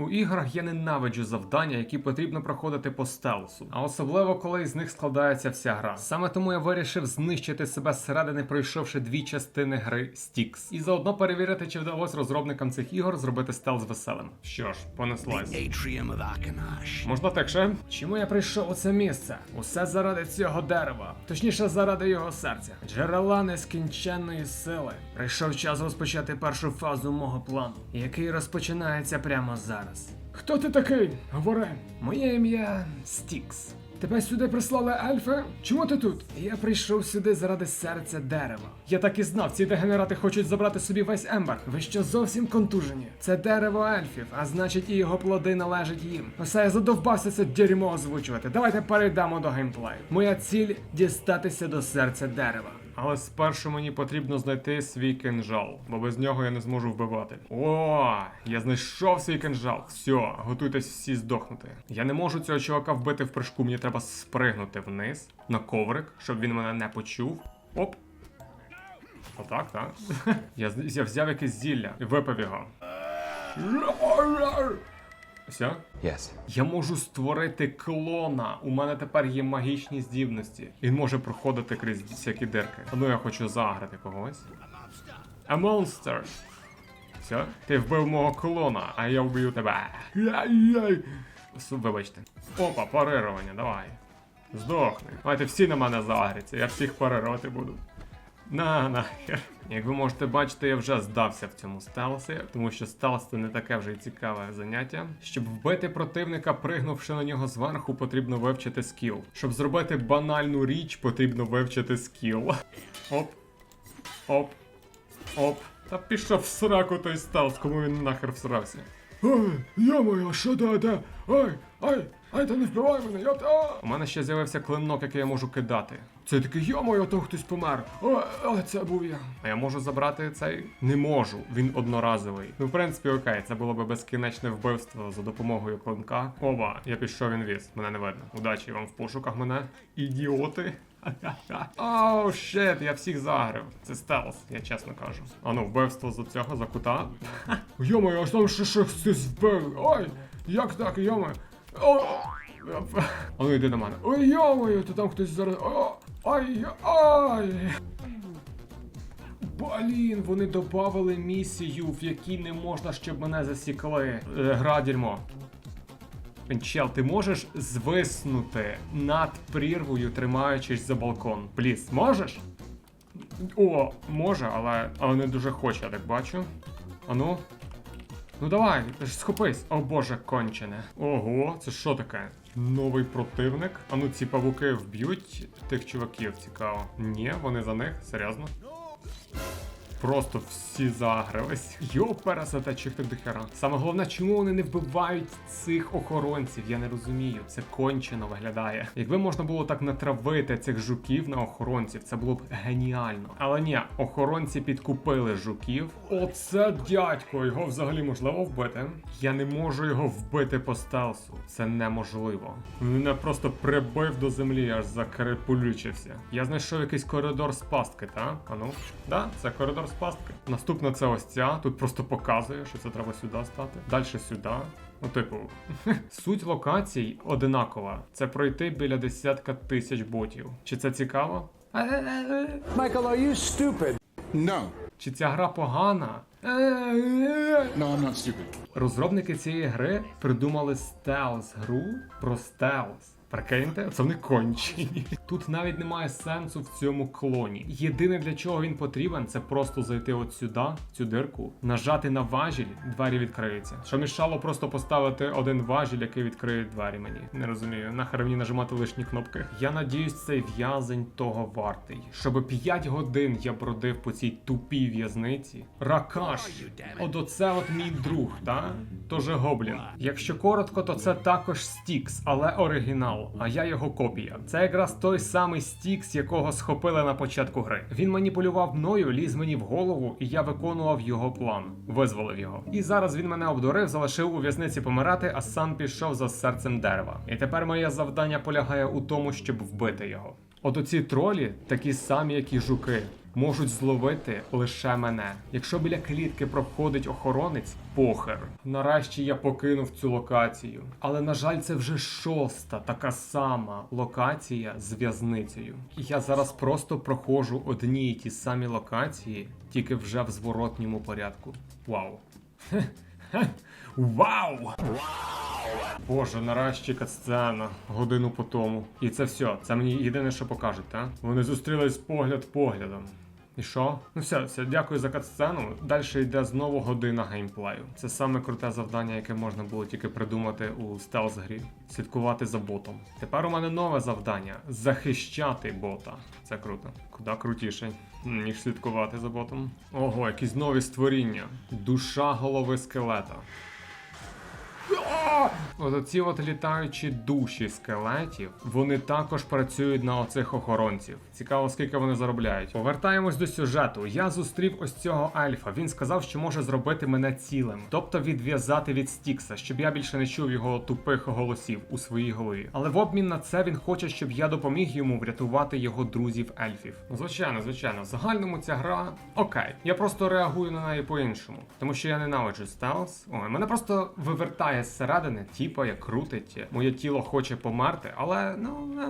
У іграх я ненавиджу завдання, які потрібно проходити по стелсу, а особливо коли з них складається вся гра. Саме тому я вирішив знищити себе зсередини, пройшовши дві частини гри Styx. і заодно перевірити, чи вдалося розробникам цих ігор зробити стелс веселим. Що ж, понеслась. Можна так ще? Чому я прийшов у це місце? Усе заради цього дерева, точніше, заради його серця, джерела нескінченної сили. Прийшов час розпочати першу фазу мого плану, який розпочинається прямо зараз. Хто ти такий? Говори. Моє ім'я Стікс. Тебе сюди прислали ельфи? Чому ти тут? Я прийшов сюди заради серця дерева. Я так і знав, ці дегенерати хочуть забрати собі весь ембер. Ви що зовсім контужені? Це дерево ельфів, а значить і його плоди належать їм. Усе я задовбався це дерьмо озвучувати. Давайте перейдемо до геймплею. Моя ціль дістатися до серця дерева. Але спершу мені потрібно знайти свій кинжал, бо без нього я не зможу вбивати. О, я знайшов свій кинжал. Все, готуйтесь всі здохнути. Я не можу цього чувака вбити в прыжку, мені треба спригнути вниз на коврик, щоб він мене не почув. Оп. Отак, так? Я, я взяв якесь зілля і випив його. Все? Yes. Я можу створити клона. У мене тепер є магічні здібності. Він може проходити крізь всякі дирки. А ну я хочу заграти когось. A monster. Все? Ти вбив мого клона, а я вб'ю тебе. Вибачте. Опа, парирування, давай. Здохни. Давайте всі на мене загряться, я всіх парирувати буду. На нахер. Як ви можете бачити, я вже здався в цьому стелсі, тому що стелс це не таке вже й цікаве заняття. Щоб вбити противника, пригнувши на нього зверху, потрібно вивчити скіл. Щоб зробити банальну річ, потрібно вивчити скіл. Оп. Оп. Оп. Та пішов в сраку той стелс, кому він нахер всрався. Ой, йо-моє, що де, де? Ой, ай, ай, та не вбивай мене, я та. У мене ще з'явився клинок, який я можу кидати. Це такий, йо-моє, то хтось помер. О, але це був я. А я можу забрати цей? Не можу, він одноразовий. Ну, в принципі, окей, це було би безкінечне вбивство за допомогою клинка. Оба, я пішов інвіз, мене не видно. Удачі вам в пошуках мене. Ідіоти. Оу, щет, я всіх загрив. Це стелс, я чесно кажу. А ну, вбивство за цього, за кута. Йомаю, аж там ще хтось вбив. Ой, як так, йомаю. О! А ну йди на мене. Ой, йомаю, то там хтось зараз. О, ай, ай. Блін, вони додавали місію, в якій не можна, щоб мене засікли. Е, Гра дерьмо. Чел, ти можеш звиснути над прірвою, тримаючись за балкон? Пліс, можеш? О, може, але, але не дуже хоче, я так бачу. Ану. Ну давай, схопись. О боже, кончене. Ого, це що таке? Новий противник. А ну ці павуки вб'ють тих чуваків, цікаво. Ні, вони за них, серйозно. Просто всі загрились. Йо, пересете чих так дохера. Саме головне, чому вони не вбивають цих охоронців? Я не розумію. Це кончено виглядає. Якби можна було так натравити цих жуків на охоронців, це було б геніально. Але ні, охоронці підкупили жуків. Оце дядько, його взагалі можливо вбити. Я не можу його вбити по стелсу. Це неможливо. Мене просто прибив до землі, аж закрепулючився. Я знайшов якийсь коридор з пастки, та? А ну? Да, це коридор з пастки. Наступна це ось ця. Тут просто показує, що це треба сюди стати. Далі сюди. Ну, типу, суть локацій одинакова. Це пройти біля десятка тисяч ботів. Чи це цікаво? Michael, are you stupid? No. Чи ця гра погана? No, I'm not stupid. Розробники цієї гри придумали стелс гру про стелс. Прикиньте, це вони кончені. Тут навіть немає сенсу в цьому клоні. Єдине для чого він потрібен, це просто зайти от сюди, в цю дирку, нажати на важіль, двері відкриються. Що мішало просто поставити один важіль, який відкриє двері мені. Не розумію, нахер мені нажимати лишні кнопки. Я надіюсь, цей в'язень того вартий. Щоб 5 годин я бродив по цій тупій в'язниці. Ракаш, от оце от мій друг, та? Тоже гоблін. Якщо коротко, то це також Стікс, але оригінал, а я його копія. Це якраз той самий Стікс, якого схопили на початку гри. Він маніпулював мною, ліз мені в голову, і я виконував його план, визволив його. І зараз він мене обдурив, залишив у в'язниці помирати, а сам пішов за серцем дерева. І тепер моє завдання полягає у тому, щоб вбити його. От оці тролі такі самі, як і жуки. Можуть зловити лише мене. Якщо біля клітки проходить охоронець, похер. Нарешті я покинув цю локацію. Але на жаль, це вже шоста така сама локація з в'язницею. Я зараз просто проходжу одні й ті самі локації, тільки вже в зворотньому порядку. Вау. Вау! Боже, нарешті катсцена. Годину по тому. І це все. Це мені єдине, що покажуть, так? Вони зустрілись погляд поглядом. І що? Ну все, все, дякую за катсцену. Далі йде знову година геймплею. Це саме круте завдання, яке можна було тільки придумати у стелс грі. Слідкувати за ботом. Тепер у мене нове завдання захищати бота. Це круто. Куди крутіше, ніж слідкувати за ботом. Ого, якісь нові створіння. Душа голови скелета. Оці от літаючі душі скелетів, вони також працюють на оцих охоронців. Цікаво, скільки вони заробляють. Повертаємось до сюжету. Я зустрів ось цього альфа. Він сказав, що може зробити мене цілим, тобто відв'язати від Стікса, щоб я більше не чув його тупих голосів у своїй голові. Але в обмін на це він хоче, щоб я допоміг йому врятувати його друзів ельфів. Звичайно, звичайно, в загальному ця гра окей. Я просто реагую на неї по-іншому, тому що я ненавиджу стелс. Ой, мене просто вивертає зсередини, типа як крутить. Моє тіло хоче померти, але ну. е,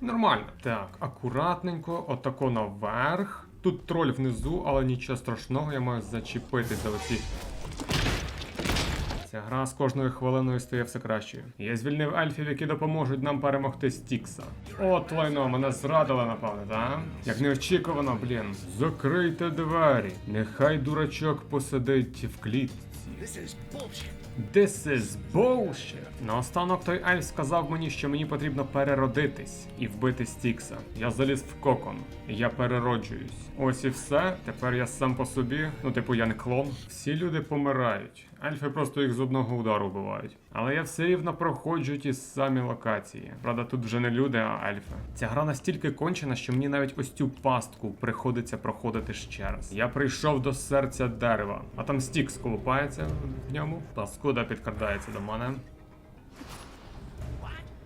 Нормально. Так, акуратненько, отако наверх. Тут троль внизу, але нічого страшного, я маю зачепитись за оці. Ця гра з кожною хвилиною стає все кращою. Я звільнив ельфів, які допоможуть нам перемогти Стікса. От лайно, мене зрадили, напевне, так? Як неочікувано, блін. Закрийте двері. Нехай дурачок посидить в клітці. This is bullshit. Наостанок той ельф сказав мені, що мені потрібно переродитись і вбити Стікса. Я заліз в кокон, я перероджуюсь. Ось і все. Тепер я сам по собі. Ну, типу, я не клон. Всі люди помирають. Ельфи просто їх з одного удару вбивають. Але я все рівно проходжу ті самі локації. Правда, тут вже не люди, а ельфи. Ця гра настільки кончена, що мені навіть ось цю пастку приходиться проходити ще раз. Я прийшов до серця дерева, а там стік сколупається в ньому. Паскуда підкрадається до мене.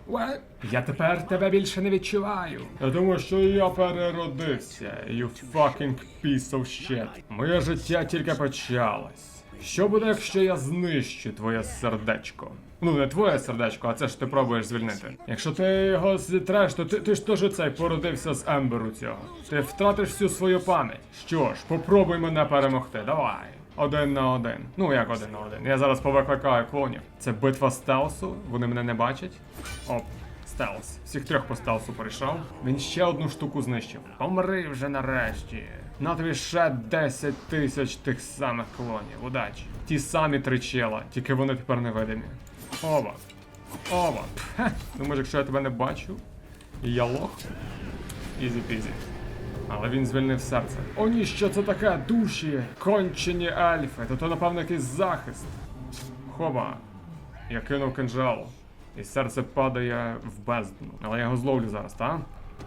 What? Я тепер тебе більше не відчуваю. Я думаю, що я переродився, you fucking piece of shit. Моє життя тільки почалось. Що буде, якщо я знищу твоє сердечко? Ну, не твоє сердечко, а це ж ти пробуєш звільнити. Якщо ти його зітреш, то ти, ти ж теж цей породився з Емберу цього. Ти втратиш всю свою пам'ять. Що ж, попробуй мене перемогти, давай. Один на один. Ну як один на один. Я зараз повикликаю клонів. Це битва стелсу, вони мене не бачать. Оп, стелс. Всіх трьох по стелсу перейшов. Він ще одну штуку знищив. Помри вже нарешті. На тобі ще 10 тисяч тих самих клонів. Удачі. Ті самі три чела, тільки вони тепер невидимі. Оба. Оба. Пхе. Думаєш, якщо я тебе не бачу, я лох. Ізі-пізі. Але він звільнив серце. О ні, що це таке? Душі, кончені ельфи. То то, напевно, якийсь захист. Хоба. Я кинув кинжал. І серце падає в бездну. Але я його зловлю зараз, так?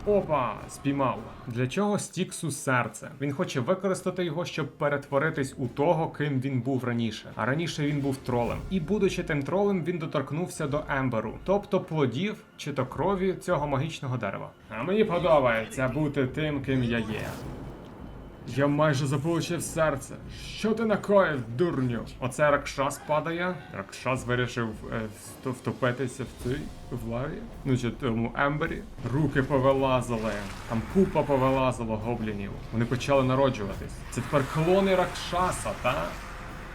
Опа, спіймав. Для чого Стіксу серце? Він хоче використати його, щоб перетворитись у того, ким він був раніше. А раніше він був тролем. І будучи тим тролем, він доторкнувся до Емберу, тобто плодів чи то крові цього магічного дерева. А мені подобається бути тим, ким я є. Я майже заполучив серце. Що ти накоїв, дурню? Оце Ракшас падає. Ракшас вирішив е, втопитися в цій в лаві. Ну чи тому Ембері. Руки повилазили. Там купа повилазило гоблінів. Вони почали народжуватись. Це тепер клони Ракшаса, та?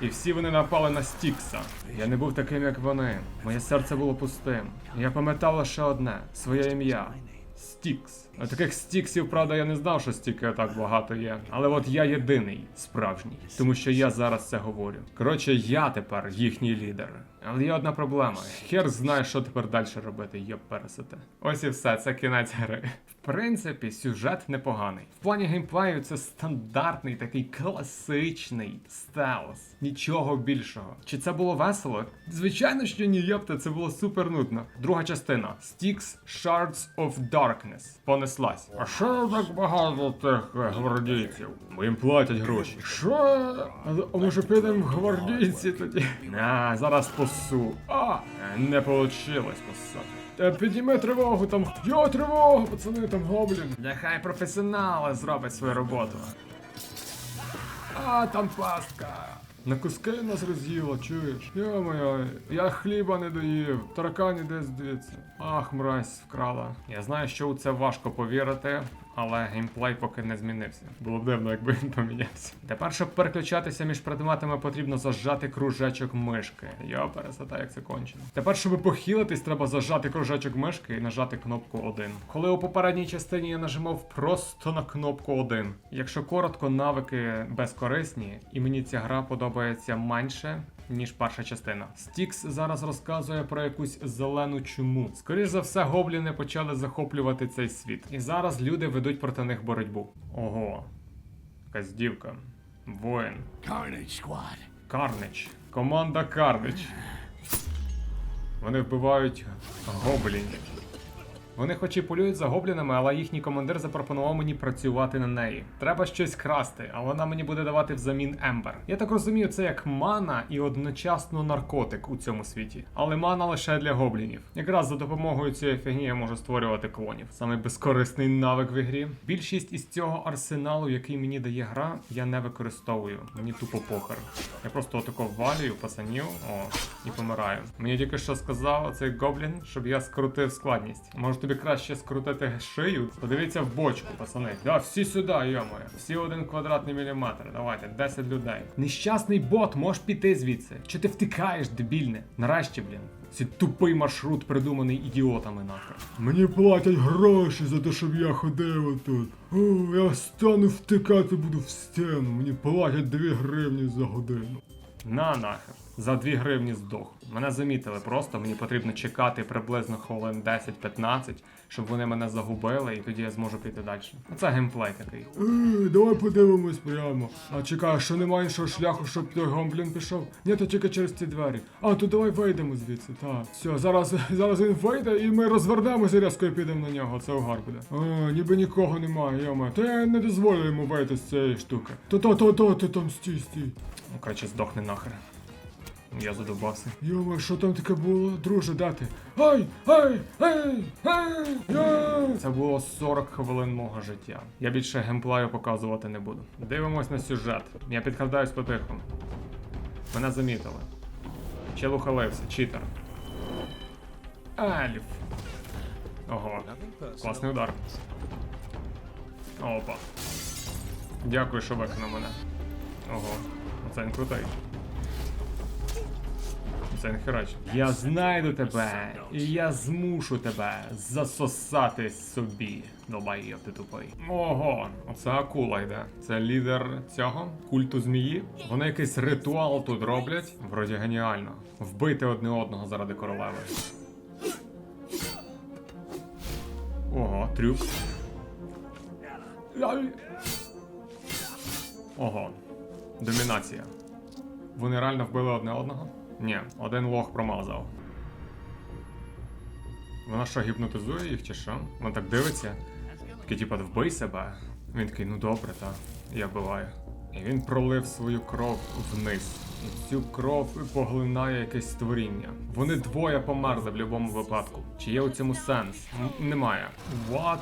І всі вони напали на Стікса. Я не був таким, як вони. Моє серце було пустим. Я пам'ятав лише одне своє ім'я. Стікс. Таких стіксів, правда, я не знав, що стільки так багато є. Але от я єдиний справжній, тому що я зараз це говорю. Коротше, я тепер їхній лідер. Але є одна проблема. Хер знає, що тепер далі робити, пересете. Ось і все, це кінець гри. В принципі, сюжет непоганий. В плані геймплею це стандартний такий класичний стелс. Нічого більшого. Чи це було весело? Звичайно, що ні, йопта, це було супер нудно. Друга частина Styx Shards of Darkness. Понеслась. А що так багато тих е, гвардійців? Бо їм платять гроші. Що? А, може підемо в гвардійці тоді? А, зараз посу. А, не вийшло посати. Та підніми тривогу там. Йо, тривогу, пацани, там гоблін. Нехай професіонали зроблять свою роботу. А, там пастка. На куски нас роз'їла, чуєш? Йо-моє, я хліба не доїв, таракан іде звідси. Ах, мразь вкрала. Я знаю, що у це важко повірити, але геймплей поки не змінився. Було б дивно, якби він помінявся. Тепер, щоб переключатися між предметами, потрібно зажати кружечок мишки. Йо, пересота, як це кончено. Тепер, щоб похилитись, треба зажати кружечок мишки і нажати кнопку 1. Коли у попередній частині я нажимав просто на кнопку 1. Якщо коротко, навики безкорисні, і мені ця гра подобається менше. Ніж перша частина. Стікс зараз розказує про якусь зелену чуму. Скоріше за все, гобліни почали захоплювати цей світ. І зараз люди ведуть проти них боротьбу. Ого, якась дівка. Воїн. Карнич. Команда Карнич. Вони вбивають гоблінів. Вони хоч і полюють за гоблінами, але їхній командир запропонував мені працювати на неї. Треба щось красти, а вона мені буде давати взамін Ембер. Я так розумію, це як мана і одночасно наркотик у цьому світі. Але мана лише для гоблінів. Якраз за допомогою цієї фігні я можу створювати клонів. Саме безкорисний навик в ігрі. Більшість із цього арсеналу, який мені дає гра, я не використовую. Мені тупо похер. Я просто отако валюю пацанів, о, і помираю. Мені тільки що сказав цей гоблін, щоб я скрутив складність. Може тобі краще скрутити шию? Подивіться в бочку, пацани. Да, всі сюди, йомоє. Всі один квадратний міліметр. Давайте, 10 людей. Нещасний бот, можеш піти звідси. Чи ти втикаєш, дебільне? Нарешті, блін. Цей тупий маршрут, придуманий ідіотами нахер. Мені платять гроші за те, щоб я ходив отут. О, я стану втикати буду в стіну. Мені платять 2 гривні за годину. На нахер. За 2 гривні здох. Мене замітили просто, мені потрібно чекати приблизно хвилин 10-15, щоб вони мене загубили, і тоді я зможу піти далі. Оце геймплей такий. Е, давай подивимось прямо. А чекай, що немає іншого шляху, щоб той гомблін пішов? Ні, то тільки через ці двері. А, то давай вийдемо звідси, так. Все, зараз, зараз він вийде і ми розвернемося різко і підемо на нього. Це угар буде. А, ніби нікого немає, йома. Та я не дозволю йому вийти з цієї штуки. То-то-то-то, ти там стій, стій. Ну, коротше, здохне нахер. Я задовбався. Йома, що там таке було? Друже, де ти? Ай! Ай! Ай! Ай! Ай! Це було 40 хвилин мого життя. Я більше геймплею показувати не буду. Дивимось на сюжет. Я підкрадаюсь потихом. Мене замітили. Чел ухилився, читер. Ельф. Ого. Класний удар. Опа. Дякую, що виконав мене. Ого. Оце він крутий. Не. Я знайду тебе, і я змушу тебе засосати собі. Долбаєв ти тупий. Ого, оце акула йде. Це лідер цього культу змії. Вони якийсь ритуал тут роблять. Вроді геніально. Вбити одне одного заради королеви. Ого, трюк. Ого. Домінація. Вони реально вбили одне одного? Ні, один лох промазав. Вона що, гіпнотизує їх чи що? Вона так дивиться. Такий, типа, вбий себе. Він такий, ну добре, та я вбиваю. І він пролив свою кров вниз. І цю кров поглинає якесь створіння. Вони двоє померли в будь-якому випадку. Чи є у цьому сенс? М- немає. What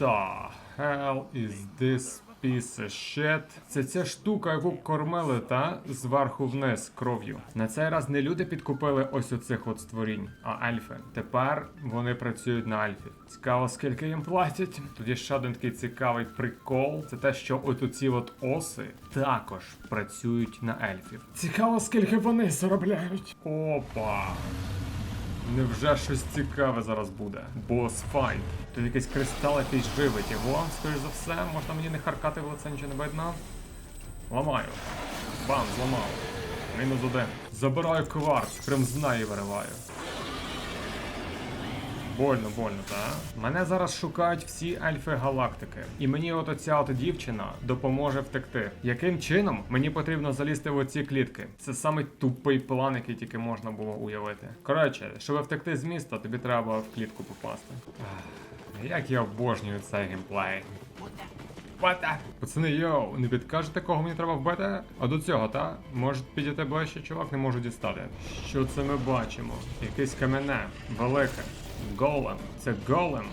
the hell is this piece of shit? Це ця штука, яку кормили, та зверху вниз кров'ю. На цей раз не люди підкупили ось оцих от створінь, а ельфи. Тепер вони працюють на ельфів. Цікаво, скільки їм платять. Тоді ще один такий цікавий прикол. Це те, що от оці от оси також працюють на ельфів. Цікаво, скільки вони заробляють. Опа. Невже щось цікаве зараз буде? Бос файт. Тут якийсь кристал якийсь живить його, скоріш за все, можна мені не харкати в лице, нічого не видно. Ламаю. Бам, зламав. Мінус один. Забираю кварц, прям з неї вириваю. Больно, больно, та? Мене зараз шукають всі ельфи галактики. І мені от оця от дівчина допоможе втекти. Яким чином мені потрібно залізти в оці клітки? Це самий тупий план, який тільки можна було уявити. Коротше, щоб втекти з міста, тобі треба в клітку попасти. Як я обожнюю цей геймплей. The? Пацани, йоу, не підкажете, кого мені треба вбити? А до цього, та? Може підійти ближче, чувак, не можу дістати. Що це ми бачимо? Якесь камене, велике. Голем. Це голем.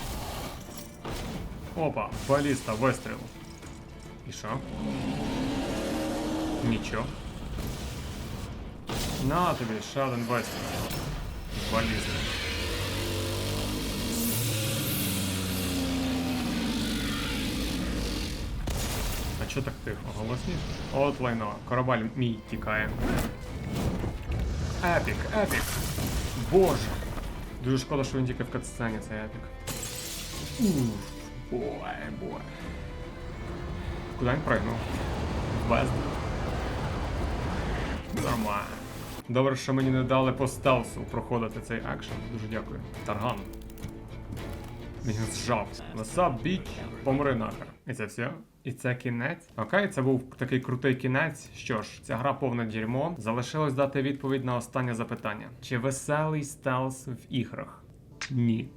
Опа, баліста, вистріл. І що? Нічого. На тобі, ще один вистріл. Балізм. А чо так тихо? Голосніше? От лайно, корабель мій тікає. Епік, епік. Боже. Дуже шкода, що він тільки в катсцені, цей епік. Уф, бой, бой. Куди він пригнув? Без. Нормально. Добре, що мені не дали по стелсу проходити цей екшен. Дуже дякую. Тарган. Він зжав. Васап, біч, помри нахер. І це все? І це кінець? Окей, це був такий крутий кінець. Що ж, ця гра повне дерьмо. Залишилось дати відповідь на останнє запитання: чи веселий стелс в іграх? Ні.